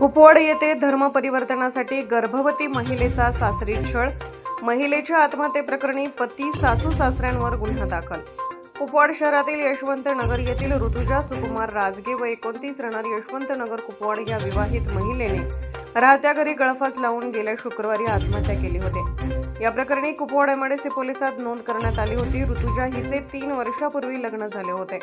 कुपवाड येथे धर्म परिवर्तनासाठी गर्भवती महिलेचा सासरी छळ. महिलेच्या आत्महत्येप्रकरणी पती सासू सासऱ्यांवर गुन्हा दाखल. कुपवाड शहरातील यशवंत नगर येथील ऋतुजा सुकुमार राजगे व एकोणतीस राहणार यशवंत नगर कुपवाड या विवाहित महिलेने राहत्या घरी गळफास लावून गेल्या शुक्रवारी आत्महत्या केली होती. या प्रकरणी कुपवाड एमआडीसी पोलिसात नोंद करण्यात आली होती. ऋतुजा हिचे तीन वर्षापूर्वी लग्न झाले होते.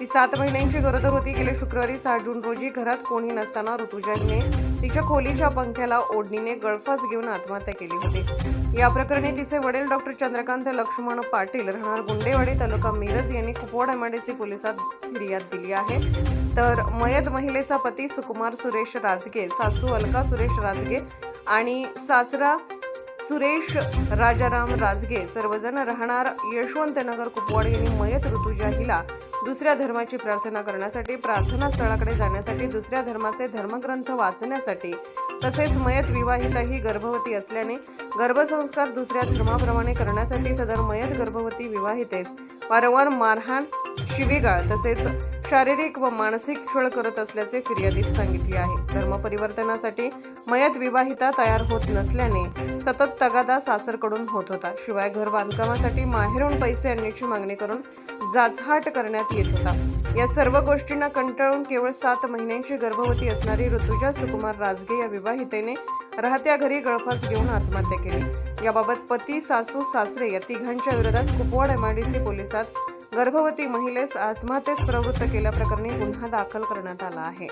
ती सात महिन्यांची गरोदर होती. गेल्या शुक्रवारी सहा जून रोजी घरात कोणी नसताना ऋतुजा हिने तिच्या खोलीच्या पंख्याला ओढणीने गळफास घेऊन आत्महत्या केली होती. या प्रकरणी तिचे वडील डॉक्टर चंद्रकांत लक्ष्मण पाटील राहणार गुंडेवाडी तालुका मिरज यांनी कुपवाड एमआयडीसी पोलिसात फिर्याद दिली आहे. तर मयत महिलेचा पती सुकुमार सुरेश राजगे सासू अलका सुरेश राजगे आणि सासरा सुरेश राजाराम राजगे सर्वजण राहणार यशवंतनगर कुपवाड यांनी मयत ऋतुजा हिला दुसऱ्या धर्माची प्रार्थना करण्यासाठी प्रार्थना स्थळाकडे जाण्यासाठी दुसऱ्या धर्माचे धर्मग्रंथ वाचण्यासाठी तसेच मयत विवाहिता ही गर्भवती असल्याने गर्भसंस्कार दुसऱ्या धर्माप्रमाणे करण्यासाठी सदर मयत गर्भवती विवाहितेस वारंवार मारहाण शिवीगाळ तसेच शारीरिक व मानसिक छळ करत असल्याचे फिर्यादीत सांगितले आहे. धर्मपरिवर्तनासाठी मयत विवाहिता तयार होत नसल्याने सतत तगादा सासरकडून होत होता. शिवाय घर बांधकामासाठी माहेरून पैसे आणण्याची मागणी करून जाचहाट करण्यात येत होता. या सर्व गोष्टींना कंटाळून केवळ सात महिन्यांची गर्भवती असणारी ऋतुजा सुकुमार राजगे या विवाहितेने राहत्या घरी गळफास घेऊन आत्महत्या केली. याबाबत पती सासू सासरे या तिघांच्या विरोधात कुपवाड एमआयडीसी पोलिसात गर्भवती महिलेस आत्महत्येस प्रवृत्त केल्याप्रकरणी गुन्हा दाखल करण्यात आला आहे.